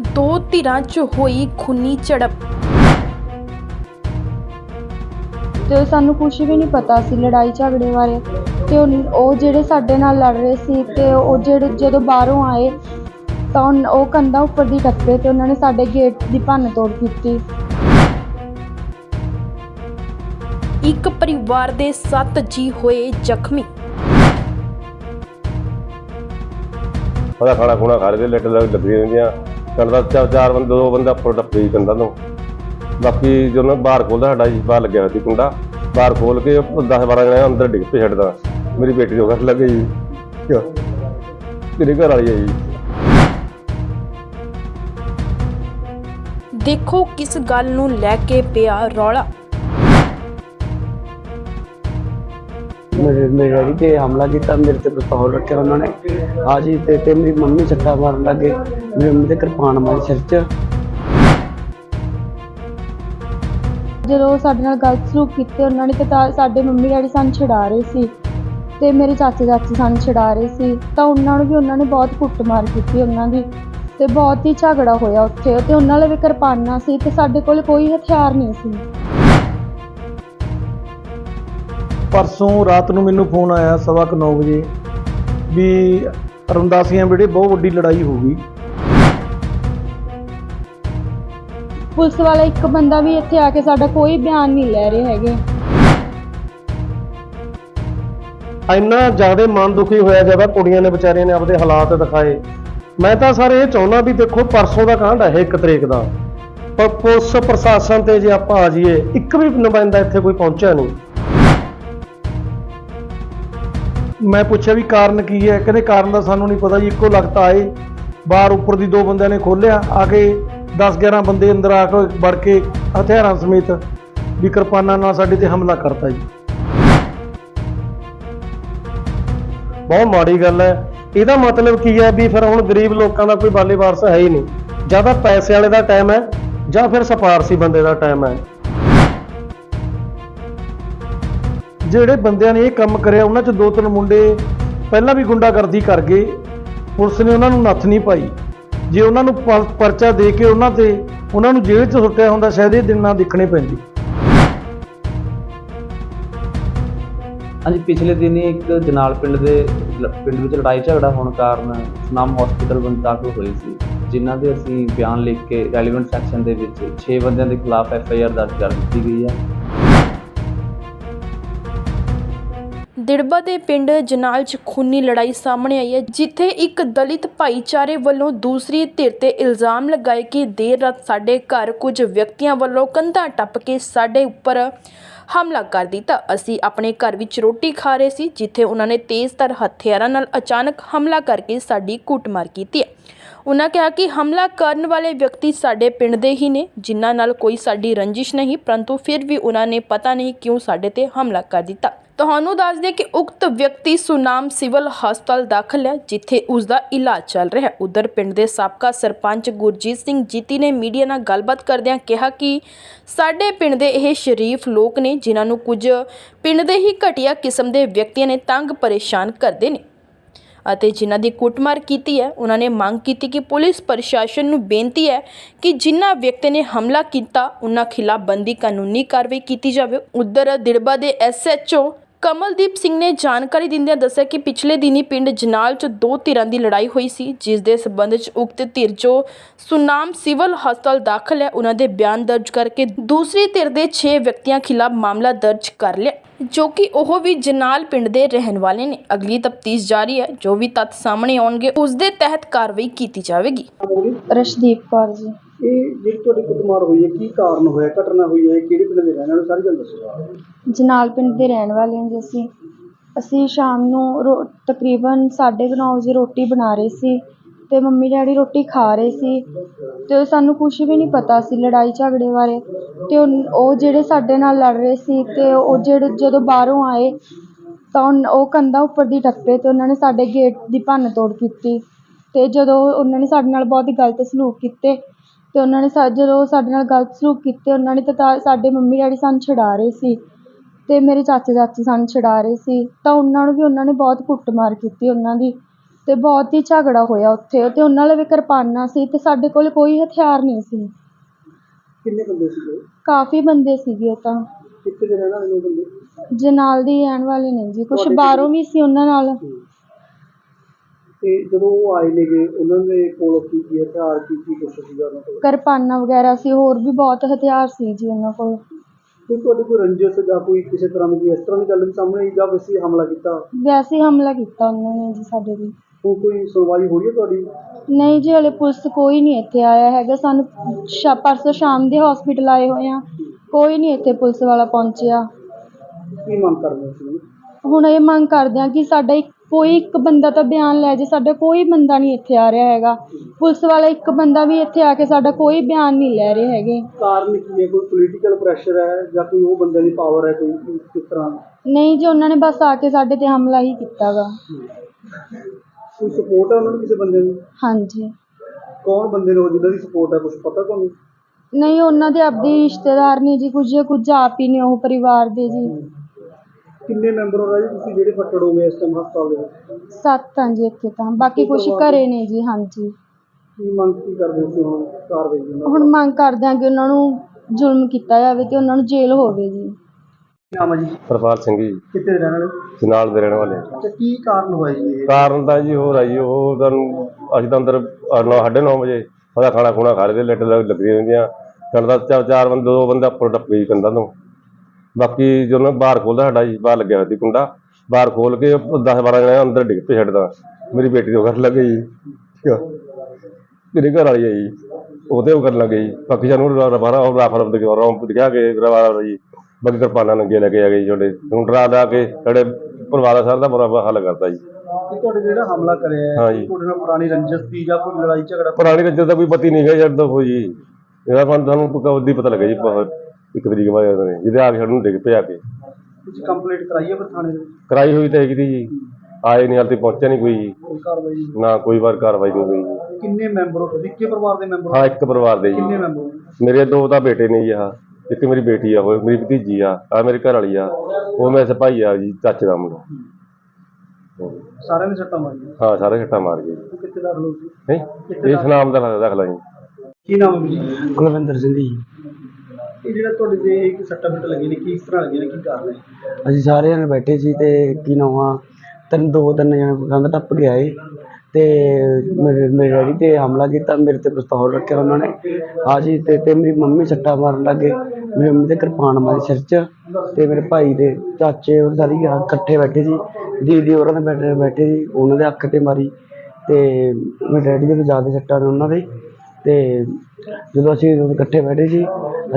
ਦੋ ਧਿਰਾਂ 'ਚ ਹੋਈ ਖੂਨੀ ਝੜਪ। ਤੇ ਸਾਨੂੰ ਕੁਝ ਵੀ ਨਹੀਂ ਪਤਾ ਸੀ ਲੜਾਈ ਝਗੜੇ ਬਾਰੇ। ਤੇ ਉਹ ਜਿਹੜੇ ਸਾਡੇ ਨਾਲ ਲੜ ਰਹੇ ਸੀ ਤੇ ਉਹ ਜਿਹੜੇ ਜਦੋਂ ਬਾਹਰੋਂ ਆਏ ਤਾਂ ਉਨ- ਉਹ ਕੰਧਾਂ ਉੱਪਰ ਦੀ ਟੱਪੇ ਤੇ ਉਹਨਾਂ ਨੇ ਸਾਡੇ ਗੇਟ ਦੀ ਭੰਨ ਤੋੜ ਕੀਤੀ। ਇੱਕ ਪਰਿਵਾਰ ਦੇ 7 ਜੀ ਹੋਏ ਜ਼ਖਮੀ। ਉਹਦਾ ਖਾਣਾ ਖੂਣਾ ਖਾ ਰਹੇ ਲਿਟ ਲੱਗ ਲੱਗੀ ਰਹਿੰਦੀਆਂ। ਕੰਦਾ ਚਾਰ ਚਾਰ ਬੰਦੇ, ਦੋ ਬੰਦੇ ਉੱਪਰ ਟੱਪੇ ਕੰਦਾ ਤੋਂ। ਬਾਕੀ ਜਦੋਂ ਬਾਹਰ ਖੋਲਦਾ ਸਾਡਾ ਜੀ, ਬਾਹਰ ਲੱਗਿਆ ਹੋਇਆ ਸੀ ਕੁੰਡਾ, ਬਾਹਰ ਖੋਲ ਕੇ 10 12 ਜਣੇ ਅੰਦਰ ਡਿੱਗ ਪਏ ਛੱਡਦਾ ਮੇਰੀ ਬੇਟੀ ਜੋ ਘਰ ਲੱਗੇ ਜੀ। ਮੇਰੇ ਘਰ ਵਾਲੀ ਹੈ ਜੀ। ਦੇਖੋ ਕਿਸ ਗੱਲ ਨੂੰ ਲੈ ਕੇ ਪਿਆ ਰੌਲਾ। ਮੇਰੇ ਮੇਰੇ ਡੈਡੀ ਤੇ ਹਮਲਾ ਕੀਤਾ, ਮੇਰੇ ਤੇ ਪਿਸਤੌਲ ਰੱਖਿਆ ਉਹਨਾਂ ਨੇ। ਆ ਜੀ ਤੇ ਤੇ ਮੇਰੀ ਮੰਮੀ ਸੱਟਾ ਮਾਰਨ ਲੱਗੇ। ਮੇਰੀ ਮੰਮੀ ਤੇ ਕਿਰਪਾਨ ਮਾਰੀ ਸਿਰ 'ਚ। ਜਦੋਂ ਸਾਡੇ ਨਾਲ ਗਲਤ ਸਲੂਕ ਕੀਤੇ, ਉਹਨਾਂ ਨੇ ਤੇ ਤਾਂ ਸਾਡੇ ਮੰਮੀ ਡੈਡੀ ਸਾਨੂੰ ਛਡਾ ਰਹੇ ਸੀ ਤੇ ਮੇਰੇ ਚਾਚੇ ਚਾਚੀ ਸਾਨੂੰ ਛੁਡਾ ਰਹੇ ਸੀ, ਤਾਂ ਉਹਨਾਂ ਨੂੰ ਵੀ ਉਹਨਾਂ ਨੇ ਬਹੁਤ ਕੁੱਟਮਾਰ ਕੀਤੀ ਉਹਨਾਂ ਦੀ ਤੇ ਬਹੁਤ ਹੀ ਝਗੜਾ ਹੋਇਆ ਉੱਥੇ। ਤੇ ਉਹਨਾਂ ਲਈ ਵੀ ਕਿਰਪਾਨਾਂ ਸੀ ਤੇ ਸਾਡੇ ਕੋਲ ਕੋਈ ਹਥਿਆਰ ਨਹੀਂ ਸੀ। ਪਰਸੋਂ ਰਾਤ ਨੂੰ ਮੈਨੂੰ ਫੋਨ ਆਇਆ ਸਵਾ ਕੁ ਨੌ ਵਜੇ ਵੀ ਰਮਦਾਸੀਆਂ ਵੇੜੇ ਬਹੁਤ ਵੱਡੀ ਲੜਾਈ ਹੋ ਗਈ। ਪੁਲਿਸ ਵਾਲਾ ਇੱਕ ਬੰਦਾ ਵੀ ਇੱਥੇ ਆ ਕੇ ਸਾਡਾ ਕੋਈ ਬਿਆਨ ਨਹੀਂ ਲੈ ਰਹੇ ਹੈਗੇ। ਇੰਨਾ ਜ਼ਿਆਦਾ ਮਨ ਦੁਖੀ ਹੋਇਆ ਜਦੋਂ ਕੁੜੀਆਂ ਨੇ ਵਿਚਾਰੀਆਂ ਨੇ ਆਪਦੇ ਹਾਲਾਤ ਦਿਖਾਏ। ਮੈਂ ਤਾਂ ਸਰ ਇਹ ਚਾਹੁੰਦਾ ਵੀ ਦੇਖੋ ਪਰਸੋਂ ਦਾ ਕਾਂਡ ਹੈ ਇੱਕ ਤਰੀਕ ਦਾ। ਪਰ ਪੁਲਿਸ ਪ੍ਰਸ਼ਾਸਨ ਤੇ ਜੇ ਆਪਾਂ ਆ ਜਾਈਏ ਇੱਕ ਵੀ ਨੁਮਾਇੰਦਾ ਇੱਥੇ ਕੋਈ ਪਹੁੰਚਿਆ ਨਹੀਂ। ਮੈਂ ਪੁੱਛਿਆ ਵੀ ਕਾਰਨ ਕੀ ਹੈ? ਕਹਿੰਦੇ ਕਾਰਨ ਦਾ ਸਾਨੂੰ ਨਹੀਂ ਪਤਾ ਜੀ, ਇੱਕੋ ਲਗਤ ਆਏ, ਬਾਹਰ ਉੱਪਰ ਦੀ ਦੋ ਬੰਦਿਆਂ ਨੇ ਖੋਲ੍ਹਿਆ, ਆ ਕੇ 10 11 ਬੰਦੇ ਅੰਦਰ ਆ ਕੇ ਵੜ ਕੇ ਹਥਿਆਰਾਂ ਸਮੇਤ ਵੀ ਕਿਰਪਾਨਾਂ ਨਾਲ ਸਾਡੇ ਤੇ ਹਮਲਾ ਕਰਤਾ ਜੀ। ਬਹੁਤ ਮਾੜੀ ਗੱਲ ਹੈ। ਇਹਦਾ ਮਤਲਬ ਕੀ ਹੈ ਵੀ ਫਿਰ ਹੁਣ ਗਰੀਬ ਲੋਕਾਂ ਦਾ ਕੋਈ ਬਾਲੇ ਵਾਰਸ ਹੈ ਹੀ ਨਹੀਂ। ਜਾਂ ਤਾਂ ਪੈਸੇ ਵਾਲੇ ਦਾ ਟਾਈਮ ਹੈ, ਜਾਂ ਫਿਰ ਸਪਾਰਸੀ ਬੰਦੇ ਦਾ ਟਾਈਮ ਹੈ। ਜਿਹੜੇ ਬੰਦਿਆਂ ਨੇ ਇਹ ਕੰਮ ਕਰਿਆ, ਉਹਨਾਂ 'ਚ ਦੋ ਤਿੰਨ ਮੁੰਡੇ ਪਹਿਲਾਂ ਵੀ ਗੁੰਡਾਗਰਦੀ ਕਰ ਗਏ। ਪੁਲਿਸ ਨੇ ਉਹਨਾਂ ਨੂੰ ਨੱਥ ਨਹੀਂ ਪਾਈ। ਜੇ ਉਹਨਾਂ ਨੂੰ ਪਰਚਾ ਦੇ ਕੇ ਉਹਨਾਂ ਤੇ, ਉਹਨਾਂ ਨੂੰ ਜੇਲ੍ਹ 'ਚ ਸੁੱਟਿਆ ਹੁੰਦਾ, ਸ਼ਾਇਦ ਇਹ ਦਿਨ ਨਾ ਦੇਖਣੇ ਪੈਂਦੇ। ਹਾਂਜੀ, ਪਿਛਲੇ ਦਿਨ ਇੱਕ ਜਨਾਲ ਪਿੰਡ ਦੇ ਪਿੰਡ ਵਿੱਚ ਲੜਾਈ ਝਗੜਾ ਹੋਣ ਕਾਰਨ ਸੁਨਾਮ ਹਸਪੀਟਲ ਬੰਦ ਦਾਖਲ ਹੋਏ ਸੀ, ਜਿਨ੍ਹਾਂ ਦੇ ਅਸੀਂ ਬਿਆਨ ਲਿਖ ਕੇ ਰੈਲੀਵੈਂਟ ਸੈਕਸ਼ਨ ਦੇ ਵਿੱਚ 6 ਬੰਦਿਆਂ ਦੇ ਖਿਲਾਫ ਐਫ ਆਈ ਆਰ ਦਰਜ ਕਰ ਦਿੱਤੀ ਗਈ ਹੈ। ਦਿੜਬਾ ਦੇ ਪਿੰਡ ਜਨਾਲ 'ਚ ਖੂਨੀ ਲੜਾਈ ਸਾਹਮਣੇ ਆਈ ਹੈ, ਜਿੱਥੇ ਇੱਕ ਦਲਿਤ ਭਾਈਚਾਰੇ ਵੱਲੋਂ ਦੂਸਰੀ ਧਿਰ ਤੇ ਇਲਜ਼ਾਮ ਲਗਾਏ ਕਿ ਦੇਰ ਰਾਤ ਸਾਡੇ ਘਰ ਕੁਝ ਵਿਅਕਤੀਆਂ ਵੱਲੋਂ ਕੰਧਾਂ ਟੱਪ ਕੇ ਸਾਡੇ ਉੱਪਰ ਹਮਲਾ ਕਰ ਦਿੱਤਾ। ਅਸੀਂ ਆਪਣੇ ਘਰ ਵਿੱਚ ਰੋਟੀ ਖਾ ਰਹੇ ਸੀ, ਜਿੱਥੇ ਉਹਨਾਂ ਨੇ ਤੇਜ਼ਧਾਰ ਹਥਿਆਰਾਂ ਨਾਲ ਅਚਾਨਕ ਹਮਲਾ ਕਰਕੇ ਸਾਡੀ ਕੁੱਟਮਾਰ ਕੀਤੀ ਹੈ। ਉਹਨਾਂ ਕਿਹਾ ਕਿ ਹਮਲਾ ਕਰਨ ਵਾਲੇ ਵਿਅਕਤੀ ਸਾਡੇ ਪਿੰਡ ਦੇ ਹੀ ਨੇ, ਜਿਨ੍ਹਾਂ ਨਾਲ ਕੋਈ ਸਾਡੀ ਰੰਜਿਸ਼ ਨਹੀਂ, ਪਰੰਤੂ ਫਿਰ ਵੀ ਉਹਨਾਂ ਨੇ ਪਤਾ ਨਹੀਂ ਕਿਉਂ ਸਾਡੇ ਤੇ ਹਮਲਾ ਕਰ ਦਿੱਤਾ। ਤੁਹਾਨੂੰ ਦੱਸ ਦਈਏ ਕਿ ਉਕਤ ਵਿਅਕਤੀ ਸੁਨਾਮ ਸਿਵਲ ਹਸਪਤਾਲ ਦਾਖਲ ਹੈ, ਜਿੱਥੇ ਉਸ ਦਾ ਇਲਾਜ ਚੱਲ ਰਿਹਾ ਹੈ। ਉਧਰ ਪਿੰਡ ਦੇ ਸਾਬਕਾ ਸਰਪੰਚ ਗੁਰਜੀਤ ਸਿੰਘ ਜੀਤੀ ਨੇ ਮੀਡੀਆ ਨਾਲ ਗੱਲਬਾਤ ਕਰਦਿਆਂ ਕਿਹਾ ਕਿ ਸਾਡੇ ਪਿੰਡ ਦੇ ਇਹ ਸ਼ਰੀਫ ਲੋਕ ਨੇ, ਜਿਨ੍ਹਾਂ ਨੂੰ ਕੁਝ ਪਿੰਡ ਦੇ ਹੀ ਘਟੀਆ ਕਿਸਮ ਦੇ ਵਿਅਕਤੀਆਂ ਨੇ ਤੰਗ ਪਰੇਸ਼ਾਨ ਕਰਦੇ ਨੇ। ਅਤੇ ਜਿਨ੍ਹਾਂ ਦੀ ਕੁੱਟਮਾਰ ਕੀਤੀ ਹੈ, ਉਹਨਾਂ ਨੇ ਮੰਗ ਕੀਤੀ ਕਿ ਪੁਲਿਸ ਪ੍ਰਸ਼ਾਸਨ ਨੂੰ ਬੇਨਤੀ ਹੈ ਕਿ ਜਿਨ੍ਹਾਂ ਵਿਅਕਤੀ ਨੇ ਹਮਲਾ ਕੀਤਾ, ਉਹਨਾਂ ਖਿਲਾਫ ਬੰਦੀ ਕਾਨੂੰਨੀ ਕਾਰਵਾਈ ਕੀਤੀ ਜਾਵੇ। ਉਧਰ ਦਿੜਬਾ ਦੇ ਐਸਐਚਓ ਕਮਲਦੀਪ ਸਿੰਘ ਨੇ ਜਾਣਕਾਰੀ ਦਿੰਦਿਆਂ ਦੱਸਿਆ ਕਿ ਪਿਛਲੇ ਦਿਨੀ ਪਿੰਡ ਜਨਾਲ 'ਚ ਦੋ ਧਿਰਾਂ ਦੀ ਲੜਾਈ ਹੋਈ ਸੀ, ਜਿਸ ਦੇ ਸਬੰਧ 'ਚ ਉਕਤ ਧਿਰ ਜੋ ਸੁਨਾਮ ਸਿਵਲ ਹਸਪਤਾਲ ਦਾਖਲ ਹੈ, ਉਹਨਾਂ ਦੇ ਬਿਆਨ ਦਰਜ ਕਰਕੇ ਦੂਸਰੀ ਧਿਰ ਦੇ 6 ਵਿਅਕਤੀਆਂ ਖਿਲਾਫ ਮਾਮਲਾ ਦਰਜ ਕਰ ਲਿਆ। ਜੋ ਕਿ ਉਹ ਵੀ ਜਨਾਲ ਪਿੰਡ ਦੇ ਰਹਿਣ ਵਾਲੇ ਨੇ। ਅਗਲੀ ਤਫਤੀਸ਼ ਜਾਰੀ ਹੈ। ਜੋ ਵੀ ਤੱਥ ਸਾਹਮਣੇ ਆਉਣਗੇ ਉਸ ਦੇ ਤਹਿਤ ਕਾਰਵਾਈ ਕੀਤੀ ਜਾਵੇਗੀ। ਰਸ਼ਦੀਪ ਕੌਰ ਜੀ। ਇਹ ਜਿਹੜੀ ਤੁਹਾਡੀ ਕੁੱਟਮਾਰ ਹੋਈ ਹੈ ਕੀ ਕਾਰਨ ਹੋਇਆ ਘਟਨਾ ਹੋਈ ਹੈ ਕਿਹੜੇ ਪਿੰਡ ਦੇ ਰਹਿਣ ਵਾਲੇ ਸਾਰੀ ਗੱਲ ਦੱਸੋ। ਜਨਾਲ ਪਿੰਡ ਦੇ ਰਹਿਣ ਵਾਲੇ ਹਾਂ ਜੀ ਅਸੀਂ। ਅਸੀਂ ਸ਼ਾਮ ਨੂੰ ਰੋ- ਤਕਰੀਬਨ 9:30 ਵਜੇ ਰੋਟੀ ਬਣਾ ਰਹੇ ਸੀ। ਅਤੇ ਮੰਮੀ ਡੈਡੀ ਰੋਟੀ ਖਾ ਰਹੇ ਸੀ ਅਤੇ ਸਾਨੂੰ ਕੁਛ ਵੀ ਨਹੀਂ ਪਤਾ ਸੀ ਲੜਾਈ ਝਗੜੇ ਬਾਰੇ ਅਤੇ ਉਨ- ਉਹ ਜਿਹੜੇ ਸਾਡੇ ਨਾਲ ਲੜ ਰਹੇ ਸੀ ਅਤੇ ਉਹ ਜਿਹੜੇ ਜਦੋਂ ਬਾਹਰੋਂ ਆਏ ਤਾਂ ਉਨ- ਉਹ ਕੰਧਾਂ ਉੱਪਰ ਦੀ ਟੱਪੇ ਅਤੇ ਉਹਨਾਂ ਨੇ ਸਾਡੇ ਗੇਟ ਦੀ ਭੰਨ ਤੋੜ ਕੀਤੀ ਅਤੇ ਜਦੋਂ ਉਹਨਾਂ ਨੇ ਸਾਡੇ ਨਾਲ ਬਹੁਤ ਹੀ ਗਲਤ ਸਲੂਕ ਕੀਤੇ ਅਤੇ ਉਹਨਾਂ ਨੇ ਸਾ, ਜਦੋਂ ਸਾਡੇ ਨਾਲ ਗਲਤ ਸਲੂਕ ਕੀਤੇ ਉਹਨਾਂ ਨੇ ਤਾਂ ਸਾਡੇ ਮੰਮੀ ਡੈਡੀ ਸਾਨੂੰ ਛੁਡਾ ਰਹੇ ਸੀ ਅਤੇ ਮੇਰੇ ਚਾਚੇ ਚਾਚੀ ਸਾਨੂੰ ਛੁਡਾ ਰਹੇ ਸੀ ਤਾਂ ਉਹਨਾਂ ਨੂੰ ਵੀ ਉਹਨਾਂ ਨੇ ਬਹੁਤ ਕੁੱਟਮਾਰ ਕੀਤੀ ਉਹਨਾਂ ਦੀ ਤੇ ਬਹੁਤ ਹੀ ਝਗੜਾ ਹੋਇਆ ਉੱਥੇ ਤੇ ਉਹਨਾਂ ਨਾਲ ਵੀ ਕਿਰਪਾਨਾਂ ਸੀ ਤੇ ਸਾਡੇ ਕੋਲ ਕੋਈ ਹਥਿਆਰ ਨਹੀਂ ਸੀ। ਕਿੰਨੇ ਬੰਦੇ ਸੀਗੇ? ਕਾਫੀ ਬੰਦੇ ਸੀਗੇ ਉਹ ਤਾਂ। ਕਿੱਥੇ ਦੇ ਰਹਿਣ ਵਾਲੇ ਨੇ ਬੰਦੇ? ਜਨਾਲ ਦੇ ਰਹਿਣ ਵਾਲੇ ਨੇ ਜੀ ਕੁਝ ਤੁਹਾਡੇ ਬਾਹਰੋਂ ਵੀ ਸੀ ਉਹਨਾਂ ਨਾਲ। ਤੇ ਜਦੋਂ ਉਹ ਆਏ ਨੇਗੇ ਉਹਨਾਂ ਦੇ ਕੋਲ ਕੀ ਕੀ ਹਥਿਆਰ ਕੀ ਕੀ ਕੁਛ ਸੀਗਾ ਉਹਨਾਂ ਕੋਲ? ਕਿਰਪਾਨਾਂ ਵਗੈਰਾ ਸੀ ਹੋਰ ਵੀ ਬਹੁਤ ਹਥਿਆਰ ਸੀ ਜੀ ਉਹਨਾਂ ਕੋਲ। ਕੋਈ ਤੁਹਾਡੇ ਕੋਈ ਰੰਜਿਸ਼ ਜਾਂ ਕੋਈ ਕਿਸੇ ਤਰ੍ਹਾਂ ਦੀ ਇਸ ਤਰ੍ਹਾਂ ਦੀ ਗੱਲ ਵੀ ਸਾਹਮਣੇ ਆਈ ਜਾਂ ਵੈਸੇ ਹੀ ਹਮਲਾ ਕੀਤਾ? ਵੈਸੇ ਹੀ ਹਮਲਾ ਕੀਤਾ ਉਹਨਾਂ ਨੇ ਜੀ ਸਾਡੇ ਤੇ। ਹੁਣ ਕੋਈ ਸੁਣਵਾਈ ਹੋ ਰਹੀ ਹੈ ਤੁਹਾਡੀ? ਨਹੀਂ ਜੀ ਹਲੇ ਪੁਲਿਸ ਕੋਈ ਨਹੀਂ ਇੱਥੇ ਆਇਆ ਹੈਗਾ। ਸਾਨੂੰ ਸ਼ਾ ਪਰਸੋਂ ਸ਼ਾਮ ਦੇ ਹਸਪੀਟਲ ਆਏ ਹੋਏ ਆ। ਕੋਈ ਨਹੀਂ ਇੱਥੇ ਪੁਲਿਸ ਵਾਲਾ ਪਹੁੰਚਿਆ। ਕੀ ਮੰਗ ਕਰਦੇ ਹੋ ਤੁਸੀਂ? ਹੁਣ ਇਹ ਮੰਗ ਕਰਦੇ ਆ ਕਿ ਸਾਡਾ ਇੱਕ ਕੋਈ ਇੱਕ ਬੰਦਾ ਤਾਂ ਬਿਆਨ ਲੈ ਜੇ ਸਾਡਾ ਕੋਈ ਬੰਦਾ ਨਹੀਂ ਇੱਥੇ ਆ ਰਿਹਾ ਹੈਗਾ। ਪੁਲਿਸ ਵਾਲਾ ਇੱਕ ਬੰਦਾ ਵੀ ਇੱਥੇ ਆ ਕੇ ਸਾਡਾ ਕੋਈ ਬਿਆਨ ਨਹੀਂ ਲੈ ਰਹੇ ਹੈਗੇ। ਕਾਰਨ ਕੀ ਹੈ? ਕੋਈ ਪੋਲੀਟੀਕਲ ਪ੍ਰੈਸ਼ਰ ਹੈ ਜਾਂ ਕੋਈ ਉਹ ਬੰਦੇ ਦੀ ਪਾਵਰ ਹੈ ਕੋਈ? ਕਿਸ ਤਰ੍ਹਾਂ? ਨਹੀਂ ਜੀ ਉਹਨਾਂ ਨੇ ਬਸ ਆ ਕੇ ਸਾਡੇ ਤੇ ਹਮਲਾ ਹੀ ਕੀਤਾ ਗਾ ਕੋਈ ਸਪੋਰਟ ਹੈ ਉਹਨਾਂ ਨੂੰ ਕਿਸੇ ਬੰਦੇ ਦੀ ਹਾਂਜੀ। ਕੌਣ ਬੰਦੇ ਨੇ ਉਹ ਜਿਹਨਾਂ ਦੀ ਸਪੋਰਟ ਹੈ? ਕੁਝ ਪਤਾ ਤੁਹਾਨੂੰ? ਨਹੀਂ ਉਹਨਾਂ ਦੇ ਆਪਦੇ ਰਿਸ਼ਤੇਦਾਰ ਨੇ ਜੀ ਕੁਝ ਕੁਝ ਆਪ ਹੀ ਨੇ ਉਹ ਪਰਿਵਾਰ ਦੇ ਜੀ। ਕਿੰਨੇ ਮੈਂਬਰ ਹੋ ਜੀ ਤੁਸੀਂ ਜਿਹੜੇ ਫੱਟੜ ਹੋ ਗਏ ਇਸ ਟਾਈਮ ਹਸਪਤਾਲ ਦੇ ਵਿੱਚ? ਸੱਤ ਹਾਂ ਜੀ ਇੱਥੇ ਤਾਂ। ਬਾਕੀ ਕੁਝ ਘਰੇ ਨੇ ਜੀ ਹਾਂਜੀ। ਕੀ ਮੰਗ ਕੀ ਕਰਦੇ ਹੋ ਤੁਸੀਂ ਹੁਣ ਕਾਰਵਾਈ ਦੀ ਹੁਣ ਮੰਗ ਕਰਦੇ ਹਾਂ ਕਿ ਉਹਨਾਂ ਨੂੰ ਜ਼ੁਲਮ ਕੀਤਾ ਜਾਵੇ ਤੇ ਉਹਨਾਂ ਨੂੰ ਜੇਲ੍ਹ ਹੋਵੇ ਜੀ। ਨਾਮ ਹੈ ਜੀ? ਹਰਪਾਲ ਸਿੰਘ ਜੀ। ਕਿੱਥੇ ਦੇ ਰਹਿਣ ਵਾਲੇ ਜਨਾਲ ਦੇ ਰਹਿਣ ਵਾਲੇ ਅੱਛਾ ਕੀ ਕਾਰਨ ਹੋਇਆ ਜੀ ਇਹ? ਕਾਰਨ ਤਾਂ ਜੀ ਹੋਰ ਆ ਜੀ ਉਹ ਤੁਹਾਨੂੰ ਅਸੀਂ ਤਾਂ ਅੰਦਰ ਅਹ ਨੌ- ਸਾਢੇ ਨੌ ਵਜੇ ਉਹਦਾ ਖਾਣਾ ਖੁਣਾ ਖਾ ਲਏ ਲਿਟ ਲੱਗ- ਲੱਗਦੀਆਂ ਰਹਿੰਦੀਆਂ। ਕੰਦਾ ਚਾਰ ਚਾਰ ਬੰਦੇ ਦੋ ਬੰਦੇ ਉੱਪਰ ਟੱਪ ਗਈ ਕੰਧਾਂ ਤੋਂ। ਬਾਕੀ ਜਦੋਂ ਬਾਹਰ ਖੋਲਦਾ ਸਾਡਾ ਜੀ ਬਾਹਰ ਲੱਗਿਆ ਹੋਇਆ ਸੀ ਕੁੰਡਾ ਬਾਹਰ ਖੋਲ ਕੇ 10 12 ਜਣੇ ਅੰਦਰ ਡਿੱਗ ਪਏ ਛੱਡਦਾ ਮੇਰੀ ਬੇਟੀ ਦੇ ਘਰ ਲੱਗੇ ਆ। ਮੇਰੇ ਘਰ ਵਾਲੀ ਹੈ ਜੀ। ਉਹਦੇ ਉਹ ਕਰਨ ਲੱਗੇ ਜੀ ਬਾਕੀ ਸਾਨੂੰ ਰਬਾਰਾ ਉਹ ਰਾਫਲ ਦੇ ਰੌਂਪ ਦਿਖਾ ਕੇ ਰਬਾਰਾ ਜੀ। ਬਾਕੀ ਕਿਰਪਾਨਾਂ ਨੰਗੇ ਲੈ ਕੇ ਆ ਗਏ ਜੀ ਤੁਹਾਡੇ। ਹੁਣ ਡਰਾ ਲਾ ਕੇ ਸਾਡੇ ਪਰਿਵਾਰ ਸਾਰਾ ਦਾ ਬੁਰਾ ਹੱਲ ਕਰਤਾ ਜੀ। ਤੁਹਾਡੇ ਜਿਹੜਾ ਹਮਲਾ ਕਰਿਆ ਹੈ ਹਾਂ। ਤੁਹਾਡੇ ਨਾਲ ਪੁਰਾਣੀ ਰੰਜਿਸ਼ ਸੀ ਜਾਂ ਕੋਈ ਲੜਾਈ ਝਗੜਾ? ਪੁਰਾਣੀ ਰੱਜਰ ਦਾ ਕੋਈ ਪਤੀ ਨਹੀਂ ਗਿਆ ਜਦ ਹੋ ਜੀ ਇਹਦਾ ਸਾਨੂੰ ਤੁਹਾਨੂੰ ਪਤਾ ਲੱਗਿਆ ਜੀ ਇੱਕ ਤਰੀਕ ਬਾਅਦ ਇਹਨਾਂ ਨੇ ਜਿਹਦੇ ਆ ਕੇ ਸਾਨੂੰ ਡਿੱਗ ਪਿਆ ਕੇ ਤੁਸੀਂ ਕੰਪਲੀਟ ਕਰਾਈ ਹੈ ਫਿਰ ਥਾਣੇ ਦੇ ਵਿੱਚ? ਕਰਾਈ ਹੋਈ ਤਾਂ ਹੈਗੀ ਤੀ ਜੀ। ਆਏ ਨਹੀਂ ਹਾਲੇ ਤੱਕ ਪਹੁੰਚਿਆ ਨਹੀਂ ਕੋਈ ਜੀ। ਕੋਈ ਕਾਰਵਾਈ ਨਹੀਂ ਨਾ ਕੋਈ ਵਾਰ ਕਾਰਵਾਈ ਨਹੀਂ ਹੋਈ ਜੀ। ਕਿੰਨੇ ਮੈਂਬਰ ਹੋ ਤੁਸੀਂ? ਇੱਕੇ ਪਰਿਵਾਰ ਦੇ ਮੈਂਬਰ ਹੋ? ਹਾਂ ਇੱਕ ਪਰਿਵਾਰ ਦੇ ਕਿੰਨੇ ਜੀ ਮੈਂਬਰ ਹੋ? ਮੇਰੇ ਦੋ ਤਾਂ ਬੇਟੇ ਨੇ ਜੀ ਆਹ। ਇੱਕ ਮੇਰੀ ਬੇਟੀ ਆ ਉਹ ਮੇਰੀ ਭਤੀਜੀ ਆ ਆ ਮੇਰੀ ਘਰ ਵਾਲੀ ਆ। ਉਹ ਮੇਰੇ ਸਿਪਾਹੀ ਆ ਜੀ ਚਾਚੇ ਦਾ ਮੁੰਡਾ। ਸਾਰਿਆਂ ਨੇ ਸੱਟਾਂ ਮਾਰੀਆਂ? ਹਾਂ ਸਾਰੇ ਛੱਟਾ ਮਾਰ ਗਏ ਜੀ ਕਿੱਥੇ ਦਾਖਲ ਹੋ ਸੀ? ਨਹੀਂ ਇਸ ਨਾਮ ਦਾ ਰੱਖ ਜੀ। ਕੀ ਨਾਮ ਹੈ ਜੀ? ਕੁਲਵਿੰਦਰ ਸਿੰਘ ਜੀ। ਇਹ ਜਿਹੜਾ ਤੁਹਾਡੇ ਤੇ ਇੱਕ ਸੱਟਾਂ ਫਿੱਟ ਲੱਗੀ ਨੇ ਕਿਸ ਤਰ੍ਹਾਂ ਲੱਗੀ ਨੇ, ਕੀ ਕਾਰਨ ਹੈ? ਅਸੀਂ ਸਾਰੇ ਜਣੇ ਬੈਠੇ ਸੀ ਤੇ ਕੀ ਨਾਮ ਆ, ਤਿੰਨ, ਦੋ, ਤਿੰਨ ਜਣੇ ਕੰਧ ਟੱਪ ਕੇ ਆਏ ਤੇ ਮੇਰੇ ਮੇਰੇ ਡੈਡੀ ਤੇ ਹਮਲਾ ਕੀਤਾ, ਮੇਰੇ ਤੇ ਪਿਸਤੌਲ ਰੱਖਿਆ ਉਹਨਾਂ ਨੇ। ਆ ਜੀ ਤੇ ਤੇ ਮੇਰੀ ਮੰਮੀ ਸੱਟਾ ਮਾਰਨ ਲੱਗੇ ਮੇਰੀ ਮੰਮੀ ਤੇ ਕਿਰਪਾਨ ਮਾਰੀ ਸਿਰ 'ਚ ਤੇ ਮੇਰੇ ਭਾਈ ਦੇ ਚਾਚੇ ਉਹ ਸਾਰੀ ਆ ਇਕੱਠੇ ਬੈਠੇ ਸੀ। ਦੀਦੀ ਉਹਨਾਂ ਦੇ ਬੈਠੇ ਬੈਠੇ ਸੀ, ਉਹਨਾਂ ਦੇ ਅੱਖ ਤੇ ਮਾਰੀ ਤੇ ਮੇਰੇ ਡੈਡੀ ਦੇ ਵੀ ਜ਼ਿਆਦਾ ਸੱਟਾਂ ਨੇ ਉਹਨਾਂ ਦੇ। ਤੇ ਜਦੋਂ ਅਸੀਂ ਇਕੱਠੇ ਬੈਠੇ ਸੀ